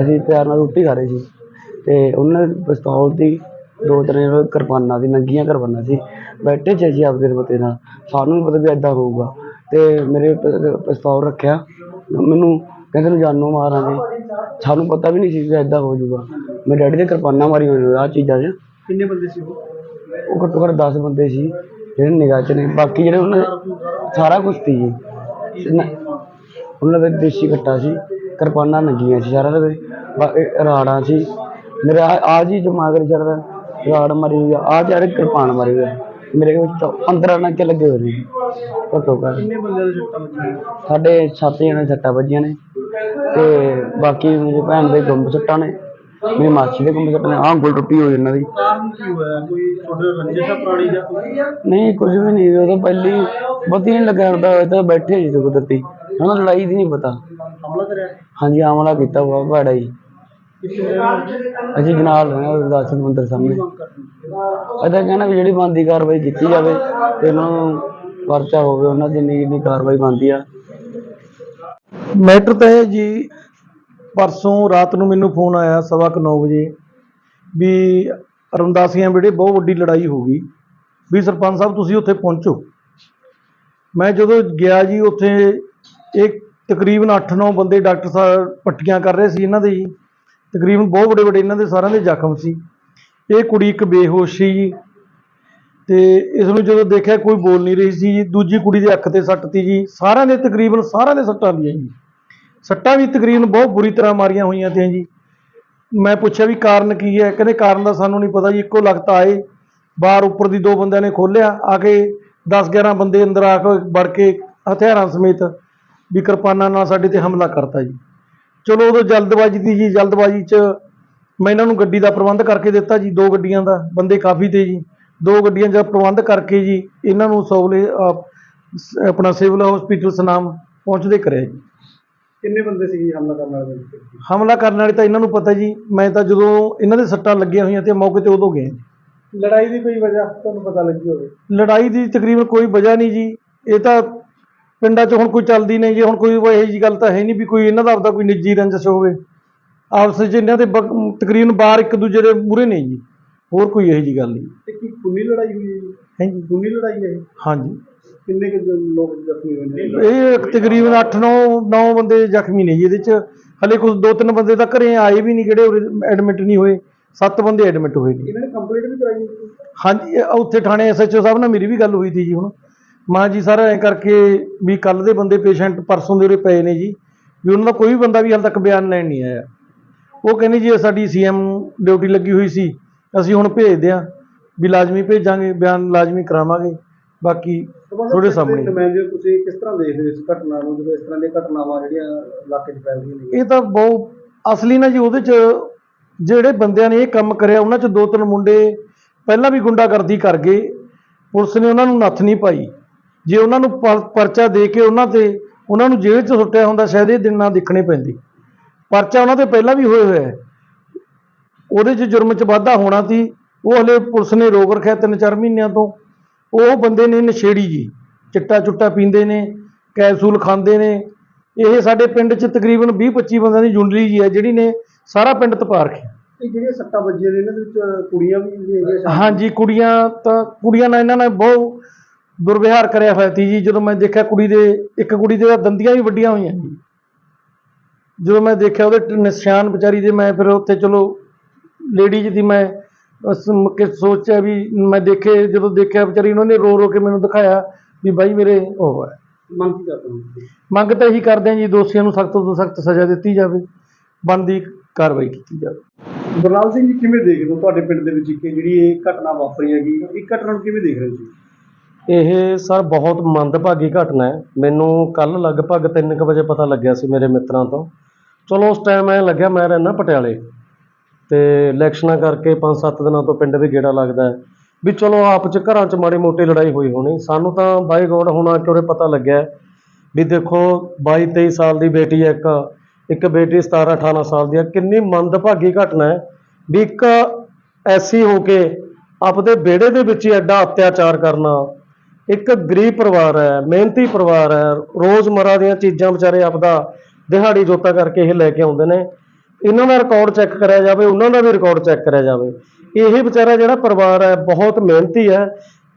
ਅਸੀਂ ਪਿਆਰ ਨਾਲ ਰੋਟੀ ਖਾ ਰਹੇ ਸੀ ਤੇ ਉਹਨਾਂ ਦੇ ਪਿਸਤੌਲ ਦੀ ਦੋ ਤਿੰਨ ਕਿਰਪਾਨਾਂ ਦੀ ਨੰਗੀਆਂ ਕਿਰਪਾਨਾਂ ਸੀ। ਬੈਠੇ ਸੀ ਅਸੀਂ ਆਪਦੇ ਰਬਤੇ ਨਾਲ ਸਾਨੂੰ ਵੀ ਪਤਾ ਵੀ ਐਦਾਂ ਹੋਊਗਾ। ਤੇ ਮੇਰੇ ਪ- ਪਿਸਤੌਲ ਰੱਖਿਆ ਮੈਨੂੰ ਕਹਿੰਦੇ ਨੂੰ ਜਾਨੋਂ ਮਾਰਾਂਗੇ। ਸਾਨੂੰ ਪਤਾ ਵੀ ਨਹੀਂ ਸੀ ਕਿ ਐਦਾਂ ਹੋ ਜਾਊਗਾ। ਮੇਰੇ ਡੈਡੀ ਦੇ ਕਿਰਪਾਨਾਂ ਮਾਰੀ ਹੋਈ ਆ ਚੀਜ਼ਾਂ 'ਚ। ਕਿੰਨੇ ਬੰਦੇ ਸੀ ਉਹ? ਉਹ ਘੱਟੋ ਘੱਟ 10 ਬੰਦੇ ਸੀ ਜਿਹੜੇ ਨਿਗਾਹ 'ਚ ਨੇ। ਬਾਕੀ ਜਿਹੜੇ ਉਹਨਾਂ ਦੇ ਸਾਰਾ ਕੁਝ ਸੀ। ਜੀ ਨ- ਉਹਨਾਂ ਦੇ ਦੇਸੀ ਕੱਟਾ ਸੀ ਕਿਰਪਾਨਾਂ ਨੰਗੀਆਂ ਸੀ ਸਾਰਾ ਦੇ ਰਾੜਾਂ ਸੀ। ਮੇਰੇ ਆ ਆ ਜੀ ਜਮਾਗਰ ਚੜਦਾ ਰਾੜ ਮਾਰੀ ਹੋਈ ਆ ਆਹ ਜਿਹੜੇ ਕਿਰਪਾਨ ਮਾਰੀ ਹੋਈ ਆ ਮੇਰੇ ਵਿੱਚ ਤਾਂ 15 ਨੱਕੇ ਲੱਗੇ ਹੋਏ ਨੇ। ਘੱਟੋ ਘੱਟ। ਕਿੰਨੇ ਬੰਦਿਆਂ ਦੇ ਸੱਟਾਂ ਵੱਜੀਆਂ? ਸਾਡੇ ਸੱਤ ਜਣੇ ਸੱਟਾਂ ਵੱਜੀਆਂ ਨੇ ਤੇ ਬਾਕੀ ਮੇਰੀ ਭੈਣ ਦੇ ਗੁੰਮ ਸੱਟਾਂ ਨੇ। ਮੇਰੀ ਮਾਸੀ ਦੇ ਗੁੰਮ ਸੱਟਾਂ ਆਹ ਉਂਗਲ ਟੁੱਟੀ ਹੋਈ ਇਹਨਾਂ ਦੀ। ਕਾਰਨ ਕੀ ਹੋਇਆ ਕੋਈ ਤੁਹਾਡੇ ਰੰਜਿਸ਼ ਆ ਪੁਰਾਣੀ ਜਾਂ ਕੋਈ ਨਹੀਂ ਕੁਝ ਵੀ ਨਹੀਂ ਉਹ ਤਾਂ ਪਹਿਲੀ ਪਤਾ ਨਹੀਂ ਲੱਗਾ ਹੁੰਦਾ, ਇਹ ਤਾਂ ਬੈਠੇ ਸੀ ਕੁਦਰਤੀ। ਉਹਨਾਂ ਲੜਾਈ ਦੀ ਨਹੀਂ ਪਤਾ। ਹਮਲਾ ਕਰਿਆ ਹਾਂਜੀ ਆਮਲਾ ਕੀਤਾ ਬਹੁਤ ਭੈੜਾ ਜੀ ਅਸੀਂ ਜਨਾਲ ਰਹਿਣਾ ਗੁਰਦਾਸ ਮੰਦਰ ਸਾਹਮਣੇ। ਮੰਗ ਕਰਦੇ ਕਹਿੰਦਾ ਵੀ ਜਿਹੜੀ ਬਣਦੀ ਕਾਰਵਾਈ ਕੀਤੀ ਜਾਵੇ, ਤੇ ਉਹਨਾਂ ਨੂੰ ਪਰਚਾ ਹੋਵੇ, ਉਹਨਾਂ ਦੀ ਜਿੰਨੀ ਜਿੰਨੀ ਕਾਰਵਾਈ ਬਣਦੀ ਆ। ਮੈਟਰ ਤਾਂ ਇਹ ਜੀ ਪਰਸੋਂ ਰਾਤ ਨੂੰ ਮੈਨੂੰ ਫੋਨ ਆਇਆ ਸਵਾ ਕੁ ਨੌ ਵਜੇ ਵੀ ਰਮਦਾਸੀਆਂ ਵੇੜੇ ਬਹੁਤ ਵੱਡੀ ਲੜਾਈ ਹੋ ਗਈ। ਵੀ ਸਰਪੰਚ ਸਾਹਿਬ, ਤੁਸੀਂ ਉੱਥੇ ਪਹੁੰਚੋ। ਮੈਂ ਜਦੋਂ ਗਿਆ ਜੀ, ਉੱਥੇ ਇੱਕ ਤਕਰੀਬਨ 8-9 ਬੰਦੇ ਡਾਕਟਰ ਸਾਹਿਬ ਪੱਟੀਆਂ ਕਰ ਰਹੇ ਸੀ ਇਹਨਾਂ ਦੇ ਜੀ। ਤਕਰੀਬਨ ਬਹੁਤ ਵੱਡੇ ਵੱਡੇ ਇਹਨਾਂ ਦੇ ਸਾਰਿਆਂ ਦੇ ਜ਼ਖਮ ਸੀ। ਇਹ ਕੁੜੀ ਇੱਕ ਬੇਹੋਸ਼ ਸੀ ਜੀ। ਤੇ ਇਸ ਨੂੰ ਜਦੋਂ ਦੇਖਿਆ, ਕੋਈ ਬੋਲ ਨਹੀਂ ਰਹੀ ਸੀ ਜੀ। ਦੂਜੀ ਕੁੜੀ ਦੇ ਅੱਖ ਤੇ ਸੱਟ ਤੀ ਜੀ। ਸਾਰਿਆਂ ਦੇ ਤਕਰੀਬਨ ਸਾਰਿਆਂ ਦੇ ਸੱਟਾਂ ਦੀਆਂ ਜੀ। ਸੱਟਾਂ ਵੀ ਤਕਰੀਬਨ ਬਹੁਤ ਬੁਰੀ ਤਰ੍ਹਾਂ ਮਾਰੀਆਂ ਹੋਈਆਂ ਤੇ ਜੀ। ਮੈਂ ਪੁੱਛਿਆ ਵੀ ਕਾਰਨ ਕੀ ਹੈ? ਕਹਿੰਦੇ ਕਾਰਨ ਦਾ ਸਾਨੂੰ ਨਹੀਂ ਪਤਾ ਜੀ, ਇੱਕੋ ਲਗਤ ਆਏ, ਬਾਹਰ ਉੱਪਰ ਦੀ ਦੋ ਬੰਦਿਆਂ ਨੇ ਖੋਲ੍ਹਿਆ, ਆ ਕੇ 10 11 ਬੰਦੇ ਅੰਦਰ ਆ ਕੇ ਵੜ ਕੇ ਹਥਿਆਰਾਂ ਸਮੇਤ ਵੀ ਕਿਰਪਾਨਾਂ ਨਾਲ ਸਾਡੇ ਤੇ ਹਮਲਾ ਕਰਤਾ ਜੀ। ਚਲੋ ਉਦੋਂ ਜਲਦਬਾਜ਼ੀ ਦੀ ਜੀ, ਜਲਦਬਾਜ਼ੀ 'ਚ ਮੈਂ ਇਹਨਾਂ ਨੂੰ ਗੱਡੀ ਦਾ ਪ੍ਰਬੰਧ ਕਰਕੇ ਦਿੱਤਾ ਜੀ, ਦੋ ਗੱਡੀਆਂ ਦਾ, ਬੰਦੇ ਕਾਫੀ ਤੇ ਜੀ। ਦੋ ਗੱਡੀਆਂ ਦਾ ਪ੍ਰਬੰਧ ਕਰਕੇ ਜੀ, ਇਹਨਾਂ ਨੂੰ ਸੌਲੇ ਆਪਣਾ ਸਿਵਲ ਹਸਪੀਟਲ ਸਨਾਮ ਪਹੁੰਚਦੇ ਕਰਿਆ ਜੀ। ਕਿੰਨੇ ਬੰਦੇ ਸੀ ਹਮਲਾ ਕਰਨ ਵਾਲੇ ਹਮਲਾ ਕਰਨ ਵਾਲੇ ਤਾਂ ਇਹਨਾਂ ਨੂੰ ਪਤਾ ਜੀ ਮੈਂ ਤਾਂ ਜਦੋਂ ਇਹਨਾਂ ਦੇ ਸੱਟਾਂ ਲੱਗੀਆਂ ਹੋਈਆਂ ਤੇ ਮੌਕੇ ਤੇ ਉਦੋਂ ਗਏ। ਲੜਾਈ ਦੀ ਕੋਈ ਵਜ੍ਹਾ ਤੁਹਾਨੂੰ ਪਤਾ ਲੱਗੀ ਹੋਵੇ? ਲੜਾਈ ਦੀ ਤਕਰੀਬਨ ਕੋਈ ਵਜ੍ਹਾ ਨਹੀਂ ਜੀ ਇਹ ਤਾਂ ਪਿੰਡਾਂ 'ਚ ਹੁਣ ਕੋਈ ਚੱਲਦੀ ਨਹੀਂ ਜੀ ਹੁਣ ਕੋਈ ਇਹੋ ਜਿਹੀ ਗੱਲ ਤਾਂ ਹੈ ਨਹੀਂ ਵੀ ਕੋਈ ਇਹਨਾਂ ਦਾ ਆਪਦਾ ਕੋਈ ਨਿੱਜੀ ਰੰਜਿਸ਼ ਹੋਵੇ। ਆਪਸ 'ਚ ਇਹਨਾਂ ਦੇ ਬ- ਤਕਰੀਬਨ ਬਾਹਰ ਇੱਕ ਦੂਜੇ ਦੇ ਮੂਹਰੇ ਨਹੀਂ ਜੀ ਹੋਰ ਕੋਈ ਇਹੋ ਜਿਹੀ ਗੱਲ ਨਹੀਂ। ਤੇ ਕੀ ਖੂਨੀ ਲੜਾਈ ਹੋਈ ਹੈ ਜੀ? ਹੈ ਜੀ। ਖੂਨੀ ਲੜਾਈ ਹੈ ਇਹ? ਹਾਂਜੀ। ਕਿੰਨੇ ਕੁ ਲੋਕ ਜ਼ਖਮੀ ਹੋਏ ਨੇ? ਇਹ ਤਕਰੀਬਨ 8-9 9 ਬੰਦੇ ਜ਼ਖਮੀ ਨੇ ਜੀ ਇਹਦੇ 'ਚ। ਹਲੇ ਕੁਝ ਦੋ ਤਿੰਨ ਬੰਦੇ ਤਾਂ ਘਰੇ ਆਏ ਵੀ ਨਹੀਂ ਜਿਹੜੇ ਐਡਮਿਟ ਨਹੀਂ ਹੋਏ। ਸੱਤ ਬੰਦੇ ਐਡਮਿਟ ਹੋਏ ਨੇ। ਇਹਨਾਂ ਨੇ ਕੰਪਲੀਟ ਵੀ ਕਰਾਈ? ਹਾਂਜੀ ਇਹ ਉੱਥੇ ਥਾਣੇ ਐਸਐਚਓ ਸਾਹਿਬ ਨਾਲ ਮੇਰੀ ਵੀ ਗੱਲ ਹੋਈ ਸੀ ਜੀ ਹੁਣ। ਮਾਂ ਜੀ ਸਰ ਐਂ ਕਰਕੇ ਵੀ ਕੱਲ ਦੇ ਬੰਦੇ ਪੇਸ਼ੈਂਟ ਪਰਸੋਂ ਦੇ ਉਰੇ ਪਏ ਨੇ ਜੀ। ਵੀ ਉਹਨਾਂ ਦਾ ਕੋਈ ਵੀ ਬੰਦਾ ਵੀ ਹਾਲੇ ਤੱਕ ਬਿਆਨ ਲੈਣ ਨਹੀਂ ਆਇਆ। ਉਹ ਕਹਿੰਦੇ ਜੀ ਇਹ ਸਾਡੀ ਸੀਐਮ ਡਿਊਟੀ ਲੱਗੀ ਹੋਈ ਸੀ ਅਸੀਂ ਹੁਣ ਭੇਜਦੇ ਹਾਂ। ਵੀ ਲਾਜ਼ਮੀ ਭੇਜਾਂਗੇ ਬਿਆਨ ਲਾਜ਼ਮੀ ਕਰਾਵਾਂਗੇ। ਬਾਕੀ ਤੁਹਾਡੇ ਸਾਹਮਣੇ। ਨੁਮਾਇੰਦੇ ਤੁਸੀਂ ਕਿਸ ਤਰ੍ਹਾਂ ਦੇਖਦੇ ਹੋ ਇਸ ਘਟਨਾ ਨੂੰ ਜਦੋਂ ਇਸ ਤਰ੍ਹਾਂ ਦੀਆਂ ਘਟਨਾਵਾਂ ਜਿਹੜੀਆਂ ਇਲਾਕੇ 'ਚ ਫੈਲਦੀਆਂ ਨੇ ਇਹ ਤਾਂ ਬਹੁਤ ਅਸਲੀ ਨਾ ਜੀ ਉਹਦੇ ਚ ਜਿਹੜੇ ਬੰਦਿਆਂ ਨੇ ਇਹ ਕੰਮ ਕਰਿਆ ਉਹਨਾਂ ਚ ਦੋ ਤਿੰਨ ਮੁੰਡੇ ਪਹਿਲਾਂ ਵੀ ਗੁੰਡਾਗਰਦੀ ਕਰ ਗਏ। ਪੁਲਿਸ ਨੇ ਉਹਨਾਂ ਨੂੰ ਨੱਥ ਨਹੀਂ ਪਾਈ। ਜੇ ਉਹਨਾਂ ਨੂੰ ਪਰਚਾ ਦੇ ਕੇ ਉਹਨਾਂ ਤੇ ਉਹਨਾਂ ਨੂੰ ਜੇਲ੍ਹ 'ਚ ਸੁੱਟਿਆ ਹੁੰਦਾ ਸ਼ਾਇਦ ਇਹ ਦਿਨ ਨਾ ਦੇਖਣੇ ਪੈਂਦੇ। ਪਰਚਾ ਉਹਨਾਂ ਤੇ ਪਹਿਲਾਂ ਵੀ ਹੋਇਆ ਹੈ। ਉਹਦੇ 'ਚ ਜੁਰਮ 'ਚ ਵਾਧਾ ਹੋਣਾ ਸੀ। ਉਹ ਹਲੇ ਪੁਲਿਸ ਨੇ ਰੋਕ ਰੱਖਿਆ ਤਿੰਨ ਚਾਰ ਮਹੀਨਿਆਂ ਤੋਂ। ਉਹ ਬੰਦੇ ਨੇ ਨਸ਼ੇੜੀ ਜੀ ਚਿੱਟਾ ਚੁੱਟਾ ਪੀਂਦੇ ਨੇ ਕੈਪਸੂਲ ਖਾਂਦੇ ਨੇ। ਇਹ ਸਾਡੇ ਪਿੰਡ 'ਚ ਤਕਰੀਬਨ 20 25 ਬੰਦਿਆਂ ਦੀ ਜੁੰਡਲੀ ਜੀ ਹੈ ਜਿਹੜੀ ਨੇ ਸਾਰਾ ਪਿੰਡ ਤਪਾ ਰੱਖਿਆ। ਇਹ ਜਿਹੜੀਆਂ ਸੱਟਾਂ ਵੱਜੀਆਂ ਨੇ ਇਹਨਾਂ ਦੇ ਵਿੱਚ ਕੁੜੀਆਂ ਵੀ ਹੈਗੀਆਂ ਸ਼ਾਮਲ? ਹਾਂਜੀ ਕੁੜੀਆਂ ਤਾਂ ਕੁੜੀਆਂ ਨਾਲ ਇਹਨਾਂ ਨੇ ਬਹੁਤ ਦੁਰਵਿਹਾਰ ਕਰਿਆ ਹੋਇਆ ਸੀ ਜੀ। ਜਦੋਂ ਮੈਂ ਦੇਖਿਆ ਕੁੜੀ ਦੇ ਇੱਕ ਕੁੜੀ ਦੇ ਦੰਦੀਆਂ ਵੀ ਵੱਡੀਆਂ ਹੋਈਆਂ ਜੀ। ਜਦੋਂ ਮੈਂ ਦੇਖਿਆ ਉਹਦੇ ਨਿਸ਼ਾਨ ਵਿਚਾਰੀ ਦੇ ਮੈਂ ਫਿਰ ਉੱਥੇ ਚਲੋ ਲੇਡੀਜ਼ ਦੀ ਮੈਂ ਉਸ ਮ- ਕਿ ਸੋਚਿਆ ਵੀ ਮੈਂ ਦੇਖੇ ਜਦੋਂ ਦੇਖਿਆ ਵਿਚਾਰੀ ਉਹਨਾਂ ਨੇ ਰੋ ਰੋ ਕੇ ਮੈਨੂੰ ਦਿਖਾਇਆ ਵੀ ਬਾਈ ਮੇਰੇ ਉਹ ਹੈ। ਮੰਗ ਕੀ ਕਰਦੇ ਹੋ ਤੁਸੀਂ? ਮੰਗ ਤਾਂ ਇਹੀ ਕਰਦੇ ਹਾਂ ਜੀ ਦੋਸ਼ੀਆਂ ਨੂੰ ਸਖਤ ਤੋਂ ਸਖਤ ਸਜ਼ਾ ਦਿੱਤੀ ਜਾਵੇ ਬਣਦੀ ਕਾਰਵਾਈ ਕੀਤੀ ਜਾਵੇ। ਗੁਰਨਾਮ ਸਿੰਘ ਜੀ ਕਿਵੇਂ ਦੇਖਦੇ ਹੋ ਤੁਹਾਡੇ ਪਿੰਡ ਦੇ ਵਿੱਚ ਇੱਕ ਜਿਹੜੀ ਇਹ ਘਟਨਾ ਵਾਪਰੀ ਹੈਗੀ ਇਹ ਘਟਨਾ ਨੂੰ ਕਿਵੇਂ ਦੇਖ ਰਹੇ ਹੋ ਤੁਸੀਂ? ਇਹ ਸਰ ਬਹੁਤ ਮੰਦਭਾਗੀ ਘਟਨਾ ਹੈ। ਮੈਨੂੰ ਕੱਲ ਲਗਭਗ 3:00 ਵਜੇ ਪਤਾ ਲੱਗਿਆ ਸੀ ਮੇਰੇ ਮਿੱਤਰਾਂ ਤੋਂ। ਚਲੋ ਉਸ ਟਾਈਮ ਐ ਲੱਗਿਆ ਮੈਂ ਰਹਿਣਾ ਪਟਿਆਲੇ। ਤੇ ਇਲੈਕਸ਼ਨਾਂ ਕਰਕੇ 5-7 ਦਿਨਾਂ ਤੋਂ ਪਿੰਡ ਵੀ ਗੇੜਾ ਲੱਗਦਾ ਹੈ। ਵੀ ਚਲੋ ਆਪ ਚ ਘਰਾਂ ਚ ਮਾੜੀ ਮੋਟੀ ਲੜਾਈ ਹੋਈ ਹੋਣੀ, ਸਾਨੂੰ ਤਾਂ ਬਾਈ ਗੋਡ ਹੋਣਾ ਕਿ ਉਹਰੇ ਪਤਾ ਲੱਗਿਆ ਵੀ ਦੇਖੋ 22-23 ਸਾਲ ਦੀ ਬੇਟੀ ਹੈ ਇੱਕ ਇੱਕ ਬੇਟੀ 17-18 ਸਾਲ ਦੀ ਹੈ। ਕਿੰਨੀ ਮੰਦਭਾਗੀ ਘਟਨਾ ਹੈ ਵੀ ਇੱਕ ਐਸੀ ਹੋ ਕੇ ਆਪਦੇ ਵਿਹੜੇ ਦੇ ਵਿੱਚ ਹੀ ਐਡਾ ਅਤਿਆਚਾਰ ਕਰਨਾ, ਇੱਕ ਗਰੀਬ ਪਰਿਵਾਰ ਹੈ, ਮਿਹਨਤੀ ਪਰਿਵਾਰ ਹੈ ਰੋਜ਼ਮਰਾ ਦੀਆਂ ਚੀਜ਼ਾਂ ਵਿਚਾਰੇ ਆਪਦਾ ਦਿਹਾੜੀ ਜੋਤਾ ਕਰਕੇ ਇਹ ਲੈ ਕੇ ਆਉਂਦੇ ਨੇ। ਇਹਨਾਂ ਦਾ ਰਿਕਾਰਡ ਚੈੱਕ ਕਰਿਆ ਜਾਵੇ, ਉਹਨਾਂ ਦਾ ਵੀ ਰਿਕਾਰਡ ਚੈੱਕ ਕਰਿਆ ਜਾਵੇ। ਇਹ ਵਿਚਾਰਾ ਜਿਹੜਾ ਪਰਿਵਾਰ ਹੈ, ਬਹੁਤ ਮਿਹਨਤੀ ਹੈ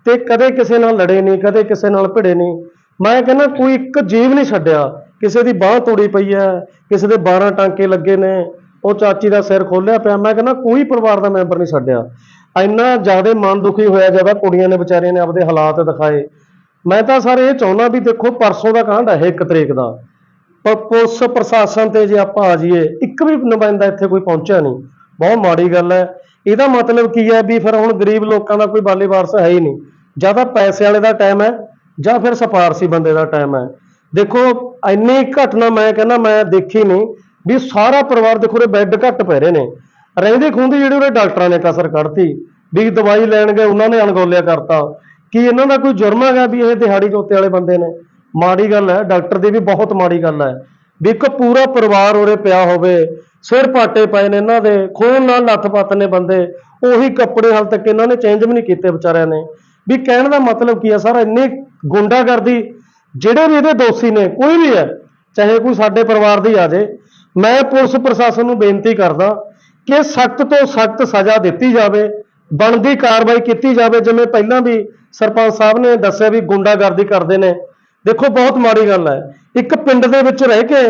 ਤੇ ਕਦੇ ਕਿਸੇ ਨਾਲ ਲੜੇ ਨਹੀਂ, ਕਦੇ ਕਿਸੇ ਨਾਲ ਭਿੜੇ ਨਹੀਂ। ਮੈਂ ਕਹਿੰਦਾ ਕੋਈ ਇੱਕ ਜੀਵ ਨਹੀਂ ਛੱਡਿਆ। ਕਿਸੇ ਦੀ ਬਾਹ ਤੋੜੀ ਪਈ ਹੈ, ਕਿਸੇ ਦੇ 12 ਟਾਂਕੇ ਲੱਗੇ ਨੇ, ਉਹ ਚਾਚੀ ਦਾ ਸਿਰ ਖੋਲਿਆ ਪਿਆ। ਮੈਂ ਕਹਿੰਦਾ ਕੋਈ ਪਰਿਵਾਰ ਦਾ ਮੈਂਬਰ ਨਹੀਂ ਛੱਡਿਆ। ਇੰਨਾ ਜ਼ਿਆਦਾ ਮਨ ਦੁਖੀ ਹੋਇਆ ਜਦੋਂ ਕੁੜੀਆਂ ਨੇ ਵਿਚਾਰੀਆਂ ਨੇ ਆਪਦੇ ਹਾਲਾਤ ਦਿਖਾਏ। ਮੈਂ ਤਾਂ ਸਰ ਇਹ ਚਾਹੁੰਦਾ ਵੀ ਦੇਖੋ, ਪਰਸੋਂ ਦਾ ਕਾਂਡ ਹੈ ਇੱਕ ਤਰੀਕ ਦਾ। ਪਰ ਪੁਲਿਸ ਪ੍ਰਸ਼ਾਸਨ ਤੇ ਜੇ ਆਪਾਂ ਆ ਜਾਈਏ, ਇੱਕ ਵੀ ਨੁਮਾਇੰਦਾ ਇੱਥੇ ਕੋਈ ਪਹੁੰਚਿਆ ਨਹੀਂ। ਬਹੁਤ ਮਾੜੀ ਗੱਲ ਹੈ। ਇਹਦਾ ਮਤਲਬ ਕੀ ਹੈ ਵੀ ਫਿਰ ਹੁਣ ਗਰੀਬ ਲੋਕਾਂ ਦਾ ਕੋਈ ਬਾਲੇ ਵਾਰਸ ਹੈ ਹੀ ਨਹੀਂ। ਜਾਂ ਤਾਂ ਪੈਸੇ ਵਾਲੇ ਦਾ ਟਾਈਮ ਹੈ, ਜਾਂ ਫਿਰ ਸਪਾਰਸੀ ਬੰਦੇ ਦਾ ਟਾਈਮ ਹੈ। ਦੇਖੋ, ਇੰਨੀ ਘਟਨਾ ਮੈਂ ਕਹਿੰਦਾ ਮੈਂ ਦੇਖੀ ਨਹੀਂ ਵੀ ਸਾਰਾ ਪਰਿਵਾਰ ਦੇਖੋ ਰੇ ਬੈੱਡ ਘੱਟ ਪੈ ਰਹੇ ਨੇ। ਰਹਿੰਦੇ ਖੂੰਦੇ ਜਿਹੜੇ ਉਹਦੇ ਡਾਕਟਰਾਂ ਨੇ ਕਸਰ ਕੱਢਤੀ, ਵੀ ਦਵਾਈ ਲੈਣ ਗਏ, ਉਹਨਾਂ ਨੇ ਅਣਗੌਲਿਆ ਕਰਤਾ। ਕਿ ਇਹਨਾਂ ਦਾ ਕੋਈ ਜੁਰਮ ਹੈਗਾ ਵੀ ਇਹ ਦਿਹਾੜੀ ਜੋਤੇ ਵਾਲੇ ਬੰਦੇ ਨੇ? ਮਾੜੀ ਗੱਲ ਹੈ, ਡਾਕਟਰ ਦੀ ਵੀ ਬਹੁਤ ਮਾੜੀ ਗੱਲ ਹੈ। ਵੀ ਇੱਕ ਪੂਰਾ ਪਰਿਵਾਰ ਉਰੇ ਪਿਆ ਹੋਵੇ, ਸਿਰ ਪਾਟੇ ਪਏ ਨੇ ਇਹਨਾਂ ਦੇ, ਖੂਨ ਨਾਲ ਲੱਥ-ਪੱਥ ਨੇ ਬੰਦੇ, ਉਹੀ ਕੱਪੜੇ ਹਾਲ ਤੱਕ ਇਹਨਾਂ ਨੇ ਚੇਂਜ ਵੀ ਨਹੀਂ ਕੀਤੇ ਵਿਚਾਰਿਆਂ ਨੇ। ਵੀ ਕਹਿਣ ਦਾ ਮਤਲਬ ਕੀ ਹੈ ਸਰ, ਇੰਨੀ ਗੁੰਡਾਗਰਦੀ, ਜਿਹੜੇ ਵੀ ਇਹਦੇ ਦੋਸ਼ੀ ਨੇ, ਕੋਈ ਵੀ ਹੈ, ਚਾਹੇ ਕੋਈ ਸਾਡੇ ਪਰਿਵਾਰ ਦੀ ਆ ਜੇ ਮੈਂ ਪੁਲਿਸ ਪ੍ਰਸ਼ਾਸਨ ਨੂੰ ਬੇਨਤੀ ਕਰਦਾ ਕਿ ਸਖਤ ਤੋਂ ਸਖਤ ਸਜ਼ਾ ਦਿੱਤੀ ਜਾਵੇ, ਬਣਦੀ ਕਾਰਵਾਈ ਕੀਤੀ ਜਾਵੇ, ਜਿਵੇਂ ਪਹਿਲਾਂ ਵੀ ਸਰਪੰਚ ਸਾਹਿਬ ਨੇ ਦੱਸਿਆ ਵੀ ਗੁੰਡਾਗਰਦੀ ਕਰਦੇ ਨੇ। ਦੇਖੋ ਬਹੁਤ ਮਾੜੀ ਗੱਲ ਹੈ। ਇੱਕ ਪਿੰਡ ਦੇ ਵਿੱਚ ਰਹਿ ਕੇ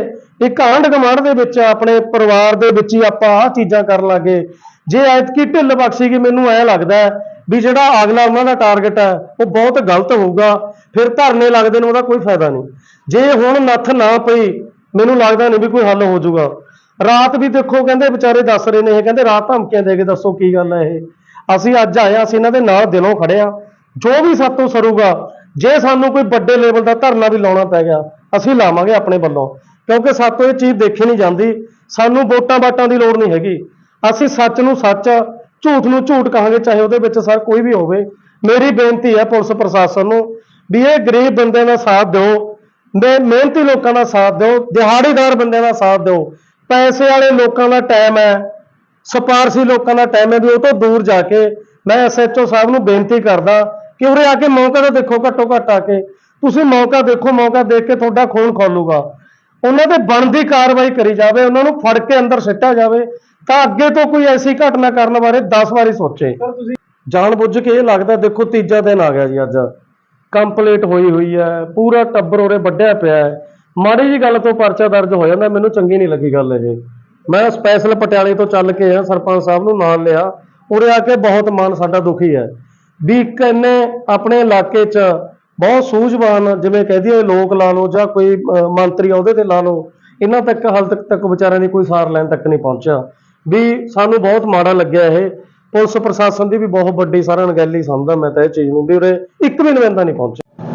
ਇੱਕ ਆਂਢ ਗੁਆਂਢ ਦੇ ਵਿੱਚ ਆਪਣੇ ਪਰਿਵਾਰ ਦੇ ਵਿੱਚ ਹੀ ਆਪਾਂ ਆਹ ਚੀਜ਼ਾਂ ਕਰਨ ਲੱਗੇ। ਜੇ ਐਤਕੀ ਢਿੱਲ ਬਖਸ਼ੀ ਗਈ ਮੈਨੂੰ ਐ ਲੱਗਦਾ ਵੀ ਜਿਹੜਾ ਅਗਲਾ ਉਹਨਾਂ ਦਾ ਟਾਰਗੇਟ ਹੈ ਉਹ ਬਹੁਤ ਗਲਤ ਹੋਊਗਾ। ਫਿਰ ਧਰਨੇ ਲੱਗਦੇ ਨੇ ਉਹਦਾ ਕੋਈ ਫਾਇਦਾ ਨਹੀਂ। ਜੇ ਹੁਣ ਨੱਥ ਨਾ ਪਈ ਮੈਨੂੰ ਲੱਗਦਾ ਨਹੀਂ ਵੀ ਕੋਈ ਹੱਲ ਹੋ ਜਾਊਗਾ। ਰਾਤ ਵੀ ਦੇਖੋ ਕਹਿੰਦੇ ਵਿਚਾਰੇ ਦੱਸ ਰਹੇ ਨੇ ਇਹ ਕਹਿੰਦੇ ਰਾਤ ਧਮਕੀਆਂ ਦੇ ਕੇ ਦੱਸੋ ਕੀ ਗੱਲ ਹੈ ਇਹ। ਅਸੀਂ ਅੱਜ ਆਏ ਹਾਂ, ਅਸੀਂ ਇਹਨਾਂ ਦੇ ਨਾਲ ਦਿਲੋਂ ਖੜੇ ਆ ਜੋ ਵੀ ਸਾਤੋਂ ਸਰੂਗਾ ਜੇ ਸਾਨੂੰ ਕੋਈ ਵੱਡੇ ਲੈਵਲ ਦਾ ਧਰਨਾ ਵੀ ਲਾਉਣਾ ਪੈ ਗਿਆ, ਅਸੀਂ ਲਾਵਾਂਗੇ ਆਪਣੇ ਵੱਲੋਂ। ਕਿਉਂਕਿ ਸਾਤੋਂ ਇਹ ਚੀਜ਼ ਦੇਖੀ ਨਹੀਂ ਜਾਂਦੀ। ਸਾਨੂੰ ਵੋਟਾਂ ਵਾਟਾਂ ਦੀ ਲੋੜ ਨਹੀਂ ਹੈਗੀ। ਅਸੀਂ ਸੱਚ ਨੂੰ ਸੱਚ, ਝੂਠ ਨੂੰ ਝੂਠ ਕਹਾਂਗੇ, ਚਾਹੇ ਉਹਦੇ ਵਿੱਚ ਸਰ ਕੋਈ ਵੀ ਹੋਵੇ। ਮੇਰੀ ਬੇਨਤੀ ਹੈ ਪੁਲਿਸ ਪ੍ਰਸ਼ਾਸਨ ਨੂੰ ਵੀ ਇਹ ਗਰੀਬ ਬੰਦਿਆਂ ਦਾ ਸਾਥ ਦਿਓ। ਤੇ ਮਿਹਨਤੀ ਲੋਕਾਂ ਦਾ ਸਾਥ ਦਿਓ। ਦਿਹਾੜੀਦਾਰ ਬੰਦਿਆਂ ਦਾ ਸਾਥ ਦਿਓ। ਪੈਸੇ ਵਾਲੇ ਲੋਕਾਂ ਦਾ ਟਾਈਮ ਹੈ। ਸਪਾਰਸੀ ਲੋਕਾਂ ਦਾ ਟਾਈਮ ਹੈ ਵੀ ਉਹ ਤੋਂ ਦੂਰ ਜਾ ਕੇ ਮੈਂ ਐਸਐਚਓ ਸਾਹਿਬ ਨੂੰ ਬੇਨਤੀ ਕਰਦਾ ਕਿ ਉਰੇ ਆ ਕੇ ਮੌਕਾ ਤਾਂ ਦੇਖੋ ਘੱਟੋ ਘੱਟ ਆ ਕੇ। ਤੁਸੀਂ ਮੌਕਾ ਦੇਖੋ ਮੌਕਾ ਦੇਖ ਕੇ ਤੁਹਾਡਾ ਖੂਨ ਖੋਲੂਗਾ। ਉਹਨਾਂ ਤੇ ਬਣਦੀ ਕਾਰਵਾਈ ਕਰੀ ਜਾਵੇ ਉਹਨਾਂ ਨੂੰ ਫੜ ਕੇ ਅੰਦਰ ਸਿੱਟਿਆ ਜਾਵੇ ਤਾਂ ਅੱਗੇ ਤੋਂ ਕੋਈ ਐਸੀ ਘਟਨਾ ਕਰਨ ਬਾਰੇ 10 ਵਾਰੀ ਸੋਚੇ। ਜਾਣ ਬੁੱਝ ਕੇ ਇਹ ਲੱਗਦਾ ਦੇਖੋ ਤੀਜਾ ਦਿਨ ਆ ਗਿਆ ਜੀ ਅੱਜ। ਕੰਪਲੀਟ ਹੋਈ ਹੋਈ ਹੈ ਪੂਰਾ ਟੱਬਰ ਉਰੇ ਵੱਢਿਆ ਪਿਆ ਹੈ। ਮਾੜੀ ਜੀ ਗੱਲ ਤੋਂ ਪਰਚਾ ਦਰਜ ਹੋ ਜਾਂਦਾ ਮੈਨੂੰ ਚੰਗੀ ਨਹੀਂ ਲੱਗੀ ਗੱਲ ਇਹ। ਮੈਂ ਸਪੈਸ਼ਲ ਪਟਿਆਲੇ ਤੋਂ ਚੱਲ ਕੇ ਆ ਸਰਪੰਚ ਸਾਹਿਬ ਨੂੰ ਨਾਲ ਲਿਆ। ਉਰੇ ਆ ਕੇ ਬਹੁਤ ਮਨ ਸਾਡਾ ਦੁਖੀ ਹੈ। ਵੀ ਇੱਕ ਇਹਨੇ ਆਪਣੇ ਇਲਾਕੇ 'ਚ ਬਹੁਤ ਸੂਝਵਾਨ ਜਿਵੇਂ ਕਹਿ ਦਈਏ ਲੋਕ ਲਾ ਲਓ ਜਾਂ ਕੋਈ ਮੰਤਰੀ ਉਹਦੇ ਤੇ ਲਾ ਲਓ ਇਹਨਾਂ ਤੱਕ ਹਾਲ ਤੱਕ ਤੱਕ ਵਿਚਾਰਿਆਂ ਦੀ ਕੋਈ ਸਾਰ ਲੈਣ ਤੱਕ ਨਹੀਂ ਪਹੁੰਚਿਆ। ਵੀ ਸਾਨੂੰ ਬਹੁਤ ਮਾੜਾ ਲੱਗਿਆ ਇਹ। ਪੁਲਿਸ ਪ੍ਰਸ਼ਾਸਨ ਦੀ ਵੀ ਬਹੁਤ ਵੱਡੀ ਸਾਰਾ ਅਣਗਹਿਲੀ ਸਮਝਦਾ ਮੈਂ ਤਾਂ ਇਹ ਚੀਜ਼ ਨੂੰ ਵੀ ਉਰੇ ਇੱਕ ਵੀ ਨੁਮਾਇੰਦਾ ਨਹੀਂ ਪਹੁੰਚਿਆ।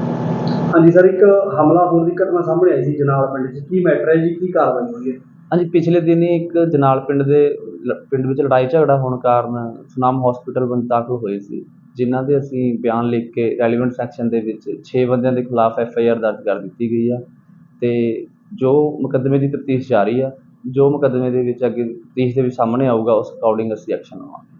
ਹਾਂਜੀ ਸਰ ਇੱਕ ਹਮਲਾ ਹੋਣ ਦੀ ਘਟਨਾ ਸਾਹਮਣੇ ਆਈ ਸੀ ਜਨਾਲ ਪਿੰਡ 'ਚ। ਕੀ ਮੈਟਰ ਹੈ ਜੀ? ਕੀ ਕਾਰਵਾਈ ਹੋਈ ਹੈ? ਹਾਂਜੀ ਪਿਛਲੇ ਦਿਨੀ ਇੱਕ ਜਨਾਲ ਪਿੰਡ ਦੇ ਪਿੰਡ ਵਿੱਚ ਲੜਾਈ ਝਗੜਾ ਹੋਣ ਕਾਰਨ ਸੁਨਾਮ ਹਸਪੀਟਲ ਬੰਦ ਦਾਖਲ ਹੋਏ ਸੀ। ਜਿਨ੍ਹਾਂ ਦੇ ਅਸੀਂ ਬਿਆਨ ਲਿਖ ਕੇ ਰੈਲੀਵੈਂਟ ਸੈਕਸ਼ਨ ਦੇ ਵਿੱਚ ਛੇ ਬੰਦਿਆਂ ਦੇ ਖਿਲਾਫ ਐਫ ਆਈ ਆਰ ਦਰਜ ਕਰ ਦਿੱਤੀ ਗਈ ਆ। ਅਤੇ ਜੋ ਮੁਕੱਦਮੇ ਦੀ ਤਫਤੀਸ਼ ਜਾਰੀ ਆ, ਜੋ ਮੁਕੱਦਮੇ ਦੇ ਵਿੱਚ ਅੱਗੇ ਤਫਤੀਸ਼ ਦੇ ਵਿੱਚ ਸਾਹਮਣੇ ਆਊਗਾ, ਉਸ ਅਕੋਰਡਿੰਗ ਅਸੀਂ ਐਕਸ਼ਨ ਲਵਾਂਗੇ।